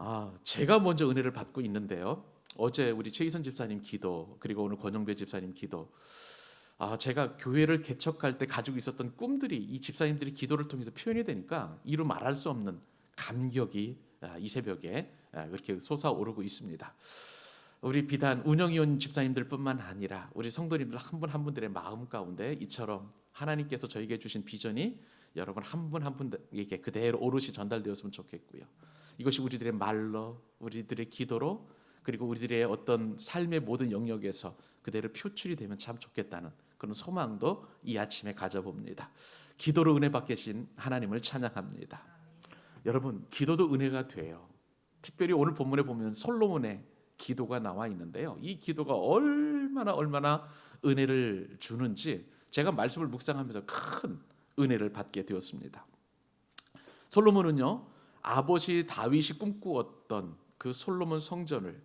아, 제가 먼저 은혜를 받고 있는데요. 어제 우리 최희선 집사님 기도 그리고 오늘 권영배 집사님 기도 아, 제가 교회를 개척할 때 가지고 있었던 꿈들이 이 집사님들이 기도를 통해서 표현이 되니까 이루 말할 수 없는 감격이 아, 이 새벽에 아, 그렇게 솟아오르고 있습니다. 우리 비단 운영위원 집사님들뿐만 아니라 우리 성도님들 한 분 한 분들의 마음 가운데 이처럼 하나님께서 저에게 주신 비전이 여러분 한 분 한 분에게 그대로 오롯이 전달되었으면 좋겠고요. 이것이 우리들의 말로, 우리들의 기도로, 그리고 우리들의 어떤 삶의 모든 영역에서 그대로 표출이 되면 참 좋겠다는 그런 소망도 이 아침에 가져봅니다. 기도로 은혜 받계신 하나님을 찬양합니다. 여러분, 기도도 은혜가 돼요. 특별히 오늘 본문에 보면 솔로몬의 기도가 나와 있는데요. 이 기도가 얼마나 얼마나 은혜를 주는지 제가 말씀을 묵상하면서 큰 은혜를 받게 되었습니다. 솔로몬은요 아버지 다윗이 꿈꾸었던 그 솔로몬 성전을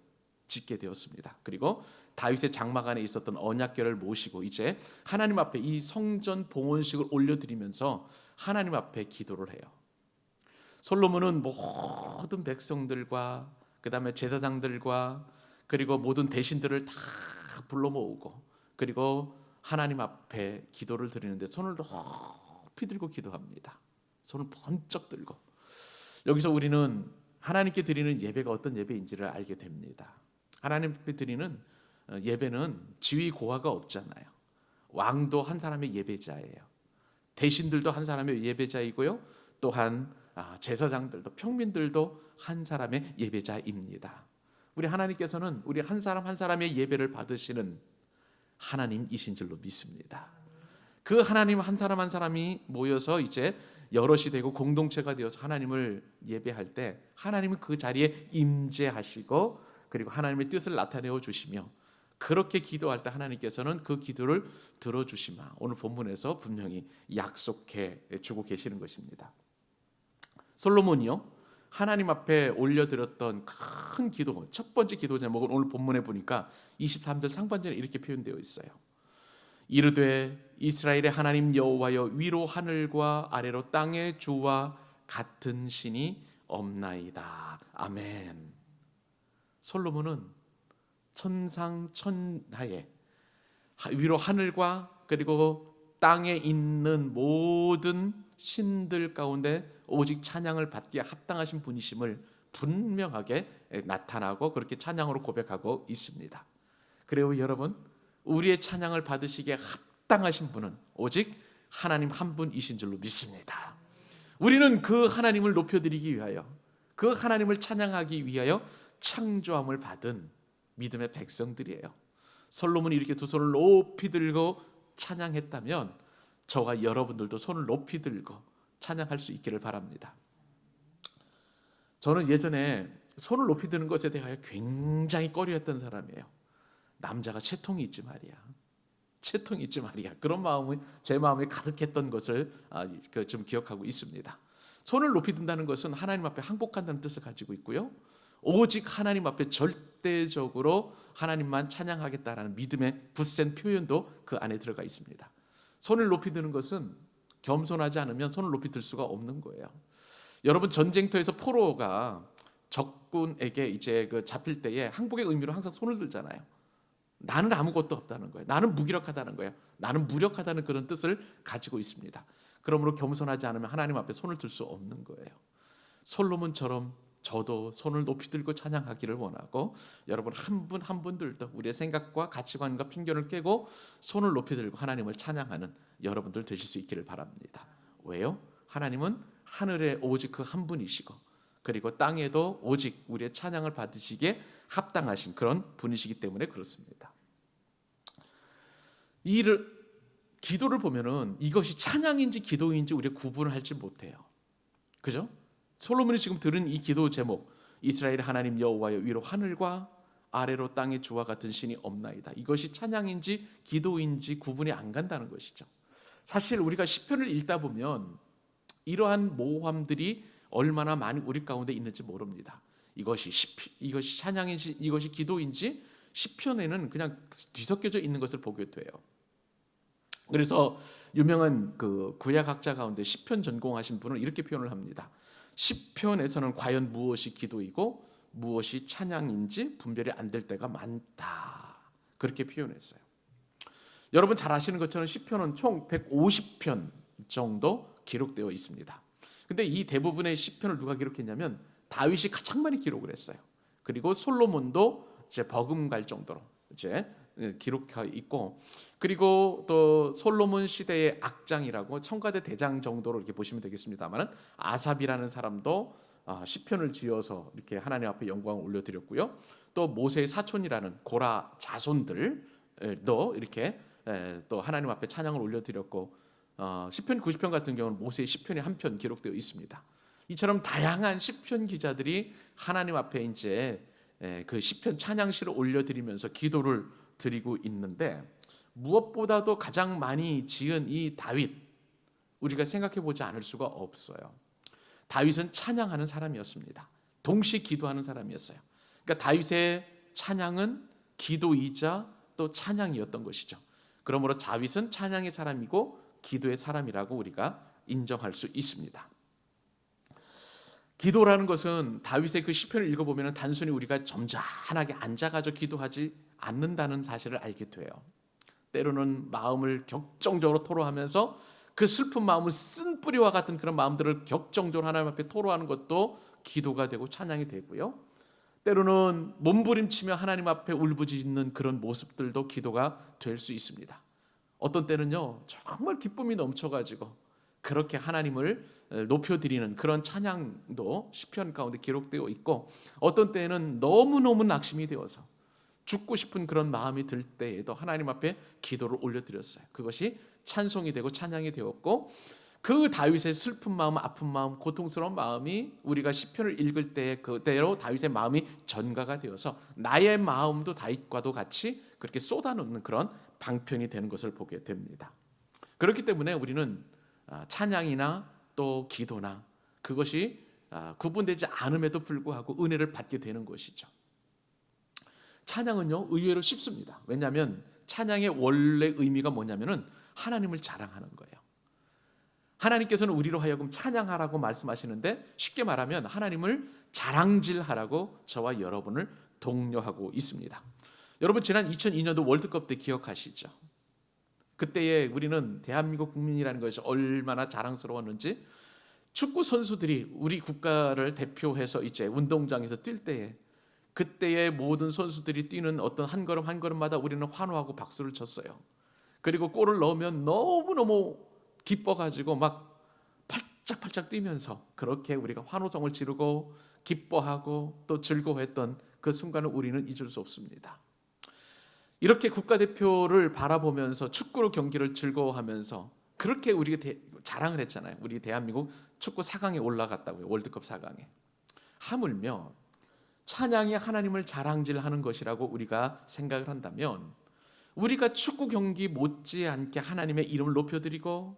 짓게 되었습니다. 그리고 다윗의 장막 안에 있었던 언약궤를 모시고 이제 하나님 앞에 이 성전 봉헌식을 올려드리면서 하나님 앞에 기도를 해요. 솔로몬은 모든 백성들과 그 다음에 제사장들과 그리고 모든 대신들을 다 불러 모으고 그리고 하나님 앞에 기도를 드리는데 손을 높이 들고 기도합니다. 손을 번쩍 들고 여기서 우리는 하나님께 드리는 예배가 어떤 예배인지를 알게 됩니다. 하나님께 드리는 어, 예배는 지위 고하가 없잖아요. 왕도 한 사람의 예배자예요. 대신들도 한 사람의 예배자이고요. 또한 아, 제사장들도 평민들도 한 사람의 예배자입니다. 우리 하나님께서는 우리 한 사람 한 사람의 예배를 받으시는 하나님이신 줄로 믿습니다. 그 하나님 한 사람 한 사람이 모여서 이제 여럿이 되고 공동체가 되어서 하나님을 예배할 때 하나님은 그 자리에 임재하시고 그리고 하나님의 뜻을 나타내어 주시며 그렇게 기도할 때 하나님께서는 그 기도를 들어주시마 오늘 본문에서 분명히 약속해 주고 계시는 것입니다. 솔로몬이요 하나님 앞에 올려드렸던 큰 기도 첫 번째 기도 제목은 오늘 본문에 보니까 23절 상반절에 이렇게 표현되어 있어요. 이르되 이스라엘의 하나님 여호와여 위로 하늘과 아래로 땅의 주와 같은 신이 없나이다. 아멘. 솔로몬은 천상천하에 위로 하늘과 그리고 땅에 있는 모든 신들 가운데 오직 찬양을 받기에 합당하신 분이심을 분명하게 나타나고 그렇게 찬양으로 고백하고 있습니다. 그리고 여러분 우리의 찬양을 받으시기에 합당하신 분은 오직 하나님 한 분이신 줄로 믿습니다. 우리는 그 하나님을 높여드리기 위하여 그 하나님을 찬양하기 위하여 창조함을 받은 믿음의 백성들이에요. 솔로몬이 이렇게 두 손을 높이 들고 찬양했다면 저와 여러분들도 손을 높이 들고 찬양할 수 있기를 바랍니다. 저는 예전에 손을 높이 드는 것에 대하여 굉장히 꺼려했던 사람이에요. 남자가 채통이 있지 말이야. 채통이 있지 말이야. 그런 마음이 제 마음에 가득했던 것을 아, 그좀 기억하고 있습니다. 손을 높이 든다는 것은 하나님 앞에 항복한다는 뜻을 가지고 있고요. 오직 하나님 앞에 절대적으로 하나님만 찬양하겠다라는 믿음의 굳센 표현도 그 안에 들어가 있습니다. 손을 높이 드는 것은 겸손하지 않으면 손을 높이 들 수가 없는 거예요. 여러분 전쟁터에서 포로가 적군에게 이제 그 잡힐 때에 항복의 의미로 항상 손을 들잖아요. 나는 아무것도 없다는 거예요. 나는 무기력하다는 거예요. 나는 무력하다는 그런 뜻을 가지고 있습니다. 그러므로 겸손하지 않으면 하나님 앞에 손을 들 수 없는 거예요. 솔로몬처럼 저도 손을 높이 들고 찬양하기를 원하고 여러분 한 분 한 분들도 우리의 생각과 가치관과 편견을 깨고 손을 높이 들고 하나님을 찬양하는 여러분들 되실 수 있기를 바랍니다. 왜요? 하나님은 하늘에 오직 그 한 분이시고 그리고 땅에도 오직 우리의 찬양을 받으시기에 합당하신 그런 분이시기 때문에 그렇습니다. 이를 기도를 보면은 이것이 찬양인지 기도인지 우리가 구분을 할지 못해요. 그죠? 솔로몬이 지금 들은 이 기도 제목 이스라엘 하나님 여호와여 위로 하늘과 아래로 땅의 주와 같은 신이 없나이다. 이것이 찬양인지 기도인지 구분이 안 간다는 것이죠. 사실 우리가 시편을 읽다 보면 이러한 모함들이 얼마나 많이 우리 가운데 있는지 모릅니다. 이것이 시피, 이것이 찬양인지 이것이 기도인지 시편에는 그냥 뒤섞여져 있는 것을 보게 돼요. 그래서 유명한 그 구약학자 가운데 시편 전공하신 분은 이렇게 표현을 합니다. 시편에서는 과연 무엇이 기도이고 무엇이 찬양인지 분별이 안 될 때가 많다. 그렇게 표현했어요. 여러분 잘 아시는 것처럼 시편은 총 150편 정도 기록되어 있습니다. 근데 이 대부분의 시편을 누가 기록했냐면 다윗이 가장 많이 기록을 했어요. 그리고 솔로몬도 이제 버금갈 정도로 이제 기록해 있고 그리고 또 솔로몬 시대의 악장이라고 청가대 대장 정도로 이렇게 보시면 되겠습니다만은 아삽이라는 사람도 아, 시편을 지어서 이렇게 하나님 앞에 영광을 올려드렸고요. 또 모세의 사촌이라는 고라 자손들도 이렇게 에, 또 하나님 앞에 찬양을 올려드렸고 어, 시편 90편 같은 경우는 모세의 시편이 한 편 기록되어 있습니다. 이처럼 다양한 시편 기자들이 하나님 앞에 이제 에, 그 시편 찬양시를 올려드리면서 기도를 드리고 있는데 무엇보다도 가장 많이 지은 이 다윗 우리가 생각해 보지 않을 수가 없어요. 다윗은 찬양하는 사람이었습니다. 동시에 기도하는 사람이었어요. 그러니까 다윗의 찬양은 기도이자 또 찬양이었던 것이죠. 그러므로 다윗은 찬양의 사람이고 기도의 사람이라고 우리가 인정할 수 있습니다. 기도라는 것은 다윗의 그 시편을 읽어보면 단순히 우리가 점잖하게 앉아가지고 기도하지 않는다는 사실을 알게 돼요. 때로는 마음을 격정적으로 토로하면서 그 슬픈 마음을 쓴 뿌리와 같은 그런 마음들을 격정적으로 하나님 앞에 토로하는 것도 기도가 되고 찬양이 되고요. 때로는 몸부림치며 하나님 앞에 울부짖는 그런 모습들도 기도가 될 수 있습니다. 어떤 때는요 정말 기쁨이 넘쳐가지고 그렇게 하나님을 높여드리는 그런 찬양도 시편 가운데 기록되어 있고 어떤 때는 너무너무 낙심이 되어서 죽고 싶은 그런 마음이 들 때에도 하나님 앞에 기도를 올려드렸어요. 그것이 찬송이 되고 찬양이 되었고 그 다윗의 슬픈 마음, 아픈 마음, 고통스러운 마음이 우리가 시편을 읽을 때 그대로 다윗의 마음이 전가가 되어서 나의 마음도 다윗과도 같이 그렇게 쏟아놓는 그런 방편이 되는 것을 보게 됩니다. 그렇기 때문에 우리는 아, 찬양이나 또 기도나 그것이 아, 구분되지 않음에도 불구하고 은혜를 받게 되는 것이죠. 찬양은요 의외로 쉽습니다. 왜냐하면 찬양의 원래 의미가 뭐냐면은 하나님을 자랑하는 거예요. 하나님께서는 우리로 하여금 찬양하라고 말씀하시는데 쉽게 말하면 하나님을 자랑질하라고 저와 여러분을 독려하고 있습니다. 여러분 지난 2002년도 월드컵 때 기억하시죠? 그때에 우리는 대한민국 국민이라는 것이 얼마나 자랑스러웠는지 축구 선수들이 우리 국가를 대표해서 이제 운동장에서 뛸 때에 그때의 모든 선수들이 뛰는 어떤 한 걸음 한 걸음마다 우리는 환호하고 박수를 쳤어요. 그리고 골을 넣으면 너무너무 기뻐가지고 막 팔짝팔짝 뛰면서 그렇게 우리가 환호성을 지르고 기뻐하고 또 즐거워했던 그 순간을 우리는 잊을 수 없습니다. 이렇게 국가대표를 바라보면서 축구로 경기를 즐거워하면서 그렇게 우리가 대, 자랑을 했잖아요. 우리 대한민국 축구 4강에 올라갔다고요. 월드컵 4강에. 하물며 찬양이 하나님을 자랑질하는 것이라고 우리가 생각을 한다면 우리가 축구 경기 못지않게 하나님의 이름을 높여드리고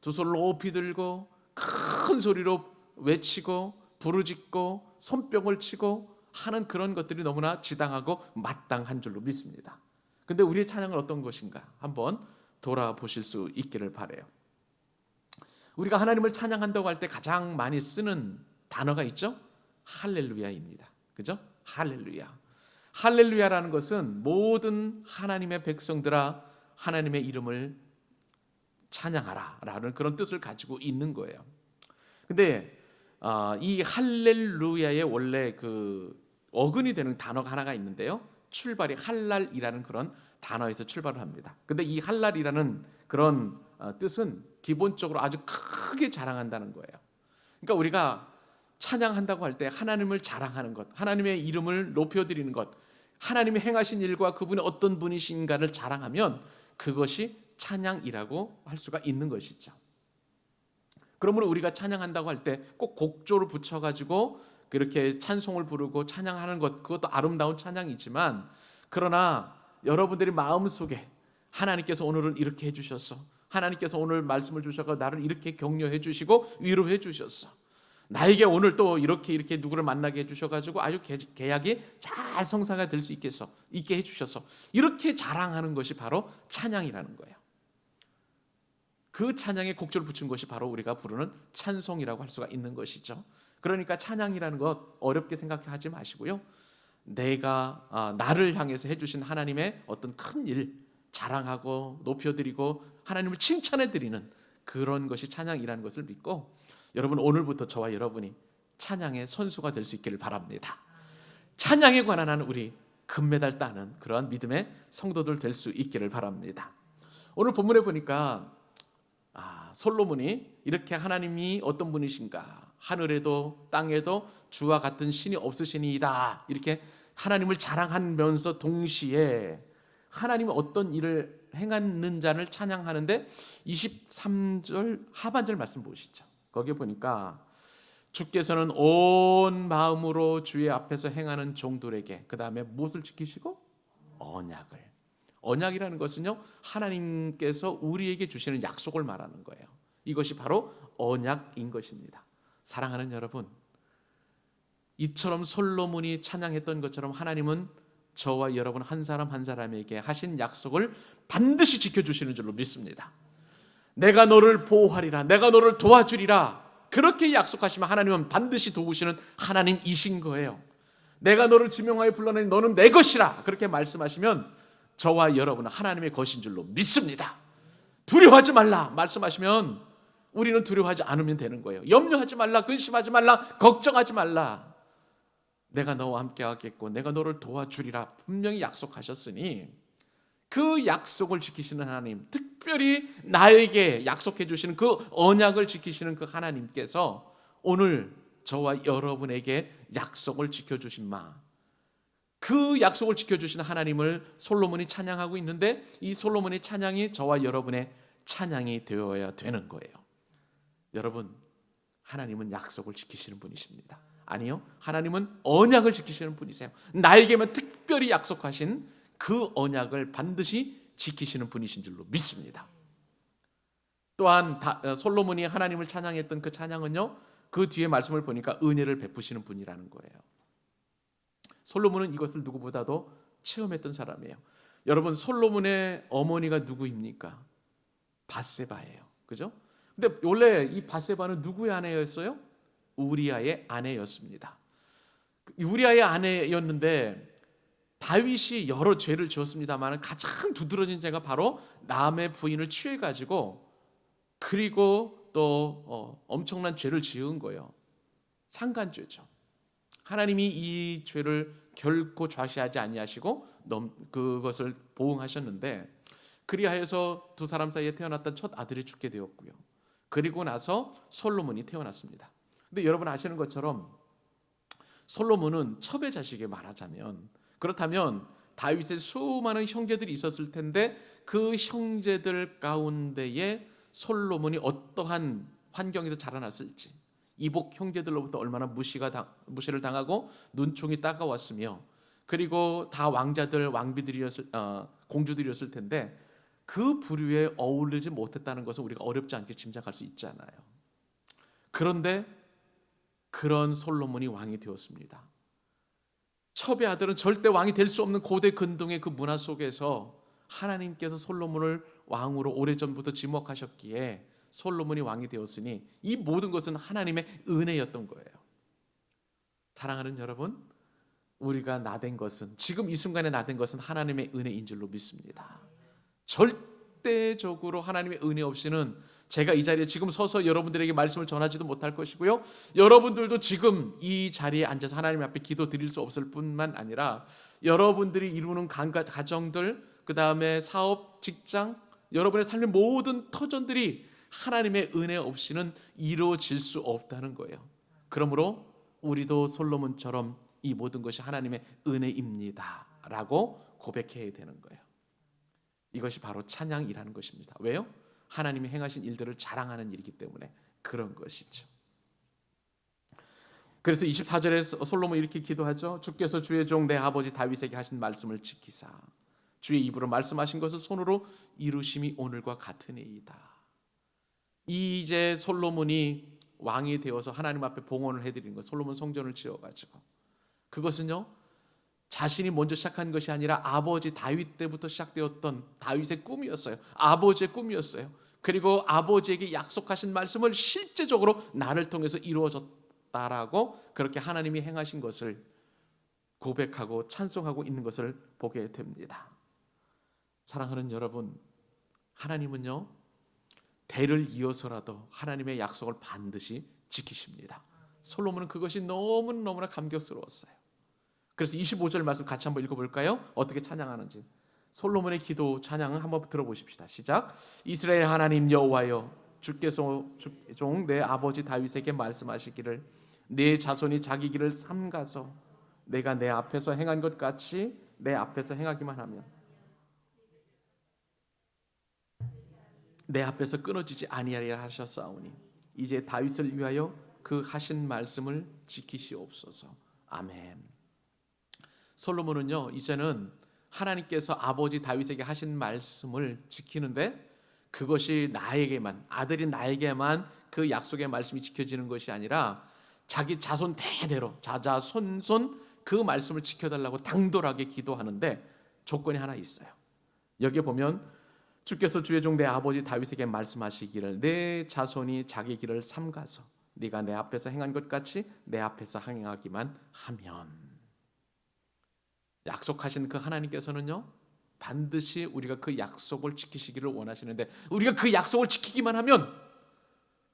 두 손을 높이 들고 큰 소리로 외치고 부르짖고 손뼉을 치고 하는 그런 것들이 너무나 지당하고 마땅한 줄로 믿습니다. 근데 우리의 찬양은 어떤 것인가? 한번 돌아보실 수 있기를 바래요. 우리가 하나님을 찬양한다고 할 때 가장 많이 쓰는 단어가 있죠? 할렐루야입니다. 그죠? 할렐루야. 할렐루야라는 것은 모든 하나님의 백성들아 하나님의 이름을 찬양하라라는 그런 뜻을 가지고 있는 거예요. 근데 어, 이 할렐루야의 원래 그 어근이 되는 단어가 하나가 있는데요. 출발이 할랄이라는 그런 단어에서 출발을 합니다. 근데 이 할랄이라는 그런 어, 뜻은 기본적으로 아주 크게 자랑한다는 거예요. 그러니까 우리가 찬양한다고 할 때 하나님을 자랑하는 것, 하나님의 이름을 높여드리는 것, 하나님이 행하신 일과 그분이 어떤 분이신가를 자랑하면 그것이 찬양이라고 할 수가 있는 것이죠. 그러므로 우리가 찬양한다고 할 때 꼭 곡조를 붙여가지고 그렇게 찬송을 부르고 찬양하는 것 그것도 아름다운 찬양이지만 그러나 여러분들이 마음 속에 하나님께서 오늘은 이렇게 해주셨어. 하나님께서 오늘 말씀을 주셔서 나를 이렇게 격려해 주시고 위로해 주셨어. 나에게 오늘 또 이렇게 이렇게 누구를 만나게 해주셔가지고 아주 계약이 잘 성사가 될 수 있겠어 있게 해주셔서 이렇게 자랑하는 것이 바로 찬양이라는 거예요. 그 찬양에 곡조를 붙인 것이 바로 우리가 부르는 찬송이라고 할 수가 있는 것이죠. 그러니까 찬양이라는 것 어렵게 생각하지 마시고요. 내가 아, 나를 향해서 해주신 하나님의 어떤 큰 일 자랑하고 높여드리고 하나님을 칭찬해드리는 그런 것이 찬양이라는 것을 믿고 여러분 오늘부터 저와 여러분이 찬양의 선수가 될 수 있기를 바랍니다. 찬양에 관한 우리 금메달 따는 그러한 믿음의 성도들 될 수 있기를 바랍니다. 오늘 본문에 보니까 아, 솔로몬이 이렇게 하나님이 어떤 분이신가 하늘에도 땅에도 주와 같은 신이 없으시니이다 이렇게 하나님을 자랑하면서 동시에 하나님이 어떤 일을 행하는 자를 찬양하는데 23절 하반절 말씀 보시죠. 거기에 보니까 주께서는 온 마음으로 주의 앞에서 행하는 종들에게 그 다음에 무엇을 지키시고 언약을 언약이라는 것은요 하나님께서 우리에게 주시는 약속을 말하는 거예요. 이것이 바로 언약인 것입니다. 사랑하는 여러분, 이처럼 솔로몬이 찬양했던 것처럼 하나님은 저와 여러분 한 사람 한 사람에게 하신 약속을 반드시 지켜주시는 줄로 믿습니다. 내가 너를 보호하리라, 내가 너를 도와주리라. 그렇게 약속하시면 하나님은 반드시 도우시는 하나님이신 거예요. 내가 너를 지명하여 불러내니 너는 내 것이라. 그렇게 말씀하시면 저와 여러분은 하나님의 것인 줄로 믿습니다. 두려워하지 말라 말씀하시면 우리는 두려워하지 않으면 되는 거예요. 염려하지 말라, 근심하지 말라, 걱정하지 말라. 내가 너와 함께 하겠고 내가 너를 도와주리라 분명히 약속하셨으니 그 약속을 지키시는 하나님, 특별히 나에게 약속해 주시는 그 언약을 지키시는 그 하나님께서 오늘 저와 여러분에게 약속을 지켜 주신 마. 그 약속을 지켜 주신 하나님을 솔로몬이 찬양하고 있는데 이 솔로몬의 찬양이 저와 여러분의 찬양이 되어야 되는 거예요. 여러분, 하나님은 약속을 지키시는 분이십니다. 아니요. 하나님은 언약을 지키시는 분이세요. 나에게만 특별히 약속하신 그 언약을 반드시 지키시는 분이신 줄로 믿습니다. 또한 다- 어, 솔로몬이 하나님을 찬양했던 그 찬양은요. 그 뒤에 말씀을 보니까 은혜를 베푸시는 분이라는 거예요. 솔로몬은 이것을 누구보다도 체험했던 사람이에요. 여러분 솔로몬의 어머니가 누구입니까? 바세바예요. 그죠? 근데 원래 이 바세바는 누구의 아내였어요? 우리아의 아내였습니다. 우리아의 아내였는데 다윗이 여러 죄를 지었습니다만 가장 두드러진 죄가 바로 남의 부인을 취해 가지고 그리고 또 어, 엄청난 죄를 지은 거예요. 상간죄죠. 하나님이 이 죄를 결코 좌시하지 아니하시고 넘, 그것을 보응하셨는데 그리하여서 두 사람 사이에 태어났던 첫 아들이 죽게 되었고요. 그리고 나서 솔로몬이 태어났습니다. 근데 여러분 아시는 것처럼 솔로몬은 첩의 자식에 말하자면 그렇다면 다윗의 수많은 형제들이 있었을 텐데 그 형제들 가운데에 솔로몬이 어떠한 환경에서 자라났을지 이복 형제들로부터 얼마나 무시가 당, 무시를 당하고 눈총이 따가웠으며 그리고 다 왕자들 왕비들이었을 어, 공주들이었을 텐데 그 부류에 어울리지 못했다는 것은 우리가 어렵지 않게 짐작할 수 있잖아요. 그런데 그런 솔로몬이 왕이 되었습니다. 첩의 아들은 절대 왕이 될 수 없는 고대 근동의 그 문화 속에서 하나님께서 솔로몬을 왕으로 오래전부터 지목하셨기에 솔로몬이 왕이 되었으니 이 모든 것은 하나님의 은혜였던 거예요. 사랑하는 여러분, 우리가 나된 것은 지금 이 순간에 나된 것은 하나님의 은혜인 줄로 믿습니다. 절대적으로 하나님의 은혜 없이는 제가 이 자리에 지금 서서 여러분들에게 말씀을 전하지도 못할 것이고요. 여러분들도 지금 이 자리에 앉아서 하나님 앞에 기도 드릴 수 없을 뿐만 아니라 여러분들이 이루는 가정들, 그 다음에 사업, 직장, 여러분의 삶의 모든 터전들이 하나님의 은혜 없이는 이루어질 수 없다는 거예요. 그러므로 우리도 솔로몬처럼 이 모든 것이 하나님의 은혜입니다 라고 고백해야 되는 거예요. 이것이 바로 찬양이라는 것입니다. 왜요? 하나님이 행하신 일들을 자랑하는 일이기 때문에 그런 것이죠. 그래서 24절에 솔로몬 이렇게 기도하죠. 주께서 주의 종 내 아버지 다윗에게 하신 말씀을 지키사 주의 입으로 말씀하신 것을 손으로 이루심이 오늘과 같으니이다. 이제 솔로몬이 왕이 되어서 하나님 앞에 봉헌을 해드리는 것, 솔로몬 성전을 지어가지고 그것은요 자신이 먼저 시작한 것이 아니라 아버지 다윗 때부터 시작되었던 다윗의 꿈이었어요. 아버지의 꿈이었어요. 그리고 아버지에게 약속하신 말씀을 실제적으로 나를 통해서 이루어졌다라고 그렇게 하나님이 행하신 것을 고백하고 찬송하고 있는 것을 보게 됩니다. 사랑하는 여러분, 하나님은요, 대를 이어서라도 하나님의 약속을 반드시 지키십니다. 솔로몬은 그것이 너무너무나 감격스러웠어요. 그래서 25절 말씀 같이 한번 읽어볼까요? 어떻게 찬양하는지. 솔로몬의 기도 찬양을 한번 들어보십시다. 시작. 이스라엘 하나님 여호와여 주께서 종 내 아버지 다윗에게 말씀하시기를 내 자손이 자기 길을 삼가서 내가 내 앞에서 행한 것 같이 내 앞에서 행하기만 하면 내 앞에서 끊어지지 아니하리라 하셨사오니 이제 다윗을 위하여 그 하신 말씀을 지키시옵소서. 아멘. 솔로몬은요 이제는 하나님께서 아버지 다윗에게 하신 말씀을 지키는데 그것이 나에게만 아들인 나에게만 그 약속의 말씀이 지켜지는 것이 아니라 자기 자손 대대로 자자손손 그 말씀을 지켜달라고 당돌하게 기도하는데 조건이 하나 있어요. 여기에 보면 주께서 주의 종 내 아버지 다윗에게 말씀하시기를 내 자손이 자기 길을 삼가서 네가 내 앞에서 행한 것 같이 내 앞에서 행하기만 하면 약속하신 그 하나님께서는요 반드시 우리가 그 약속을 지키시기를 원하시는데 우리가 그 약속을 지키기만 하면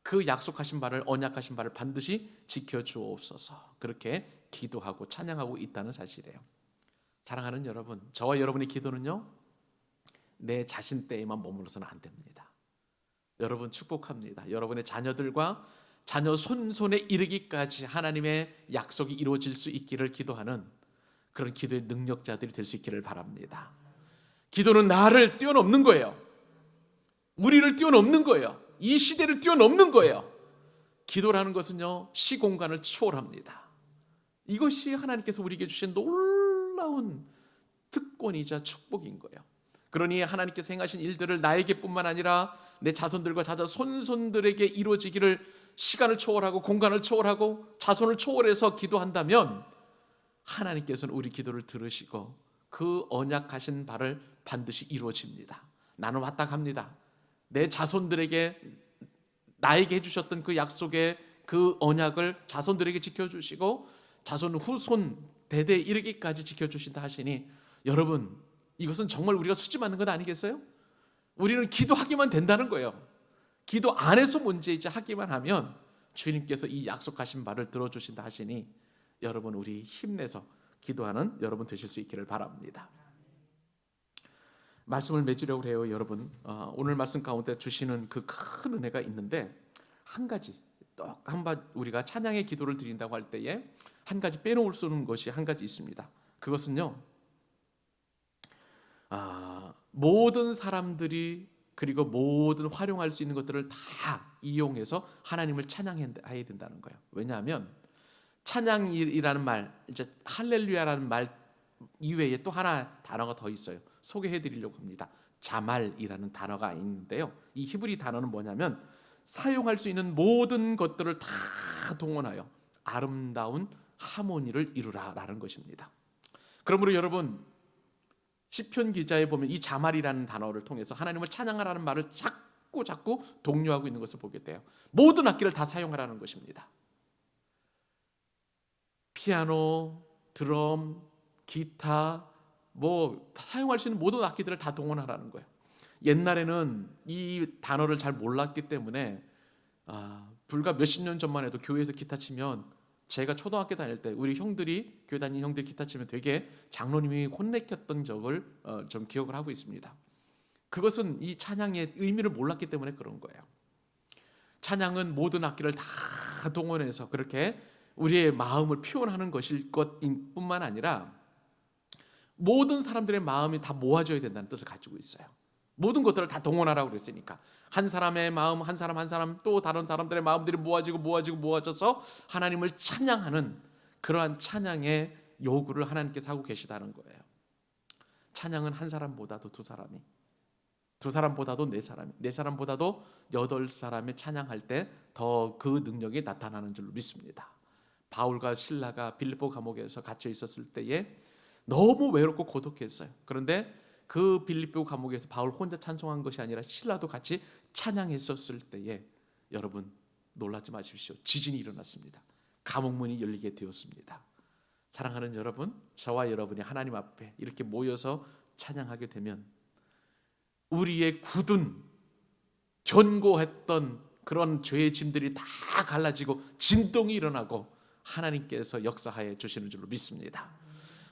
그 약속하신 바를 언약하신 바를 반드시 지켜 주옵소서 그렇게 기도하고 찬양하고 있다는 사실이에요. 사랑하는 여러분, 저와 여러분의 기도는요 내 자신 때에만 머물러서는 안 됩니다. 여러분 축복합니다. 여러분의 자녀들과 자녀 손손에 이르기까지 하나님의 약속이 이루어질 수 있기를 기도하는 그런 기도의 능력자들이 될 수 있기를 바랍니다. 기도는 나를 뛰어넘는 거예요. 우리를 뛰어넘는 거예요. 이 시대를 뛰어넘는 거예요. 기도라는 것은요, 시공간을 초월합니다. 이것이 하나님께서 우리에게 주신 놀라운 특권이자 축복인 거예요. 그러니 하나님께서 행하신 일들을 나에게뿐만 아니라 내 자손들과 자자 손손들에게 이루어지기를 시간을 초월하고 공간을 초월하고 자손을 초월해서 기도한다면 하나님께서는 우리 기도를 들으시고 그 언약하신 바를 반드시 이루어집니다. 나는 왔다 갑니다. 내 자손들에게 나에게 해주셨던 그 약속의 그 언약을 자손들에게 지켜주시고 자손 후손 대대 이르기까지 지켜주신다 하시니 여러분 이것은 정말 우리가 수지 맞는 것 아니겠어요? 우리는 기도하기만 된다는 거예요. 기도 안에서 문제이지 하기만 하면 주님께서 이 약속하신 말을 들어주신다 하시니 여러분 우리 힘내서 기도하는 여러분 되실 수 있기를 바랍니다. 말씀을 맺으려고 해요, 여러분. 어, 오늘 말씀 가운데 주시는 그 큰 은혜가 있는데 한 가지 똑한번 우리가 찬양의 기도를 드린다고 할 때에 한 가지 빼놓을 수 없는 것이 한 가지 있습니다. 그것은요. 아, 모든 사람들이 그리고 모든 활용할 수 있는 것들을 다 이용해서 하나님을 찬양해야 된다는 거예요. 왜냐하면 찬양이라는 말, 이제 할렐루야라는 말 이외에 또 하나 단어가 더 있어요. 소개해 드리려고 합니다. 자말이라는 단어가 있는데요. 이 히브리 단어는 뭐냐면 사용할 수 있는 모든 것들을 다 동원하여 아름다운 하모니를 이루라라는 것입니다. 그러므로 여러분 시편 기자에 보면 이 자말이라는 단어를 통해서 하나님을 찬양하라는 말을 자꾸 자꾸 독려하고 있는 것을 보게 돼요. 모든 악기를 다 사용하라는 것입니다. 피아노, 드럼, 기타, 뭐 사용할 수 있는 모든 악기들을 다 동원하라는 거예요. 옛날에는 이 단어를 잘 몰랐기 때문에 아, 불과 몇십 년 전만 해도 교회에서 기타 치면 제가 초등학교 다닐 때 우리 형들이 교회 다니는 형들 기타 치면 되게 장로님이 혼내켰던 적을 어, 좀 기억을 하고 있습니다. 그것은 이 찬양의 의미를 몰랐기 때문에 그런 거예요. 찬양은 모든 악기를 다 동원해서 그렇게 우리의 마음을 표현하는 것일 것뿐만 아니라 모든 사람들의 마음이 다 모아져야 된다는 뜻을 가지고 있어요. 모든 것들을 다 동원하라고 그랬으니까 한 사람의 마음 한 사람 한 사람 또 다른 사람들의 마음들이 모아지고 모아지고 모아져서 하나님을 찬양하는 그러한 찬양의 요구를 하나님께서 하고 계시다는 거예요. 찬양은 한 사람보다도 두 사람이 두 사람보다도 네 사람이 네 사람보다도 여덟 사람이 찬양할 때 더 그 능력이 나타나는 줄로 믿습니다. 바울과 신라가 빌립보 감옥에서 갇혀 있었을 때에 너무 외롭고 고독했어요. 그런데 그 빌립보 감옥에서 바울 혼자 찬송한 것이 아니라 신라도 같이 찬양했었을 때에 여러분 놀라지 마십시오. 지진이 일어났습니다. 감옥 문이 열리게 되었습니다. 사랑하는 여러분, 저와 여러분이 하나님 앞에 이렇게 모여서 찬양하게 되면 우리의 굳은 견고했던 그런 죄의 짐들이 다 갈라지고 진동이 일어나고 하나님께서 역사하여 주시는 줄로 믿습니다.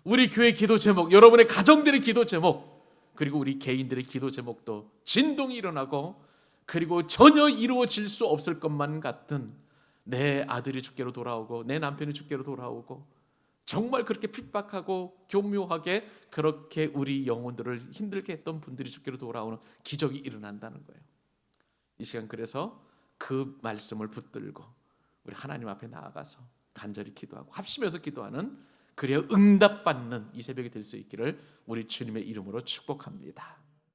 우리 교회 기도 제목, 여러분의 가정들의 기도 제목, 그리고 우리 개인들의 기도 제목도 진동이 일어나고 그리고 전혀 이루어질 수 없을 것만 같은 내 아들이 주께로 돌아오고 내 남편이 주께로 돌아오고 정말 그렇게 핍박하고 교묘하게 그렇게 우리 영혼들을 힘들게 했던 분들이 주께로 돌아오는 기적이 일어난다는 거예요. 이 시간 그래서 그 말씀을 붙들고 우리 하나님 앞에 나아가서 간절히 기도하고 합심해서 기도하는 그래야 응답받는 이 새벽이 될 수 있기를 우리 주님의 이름으로 축복합니다.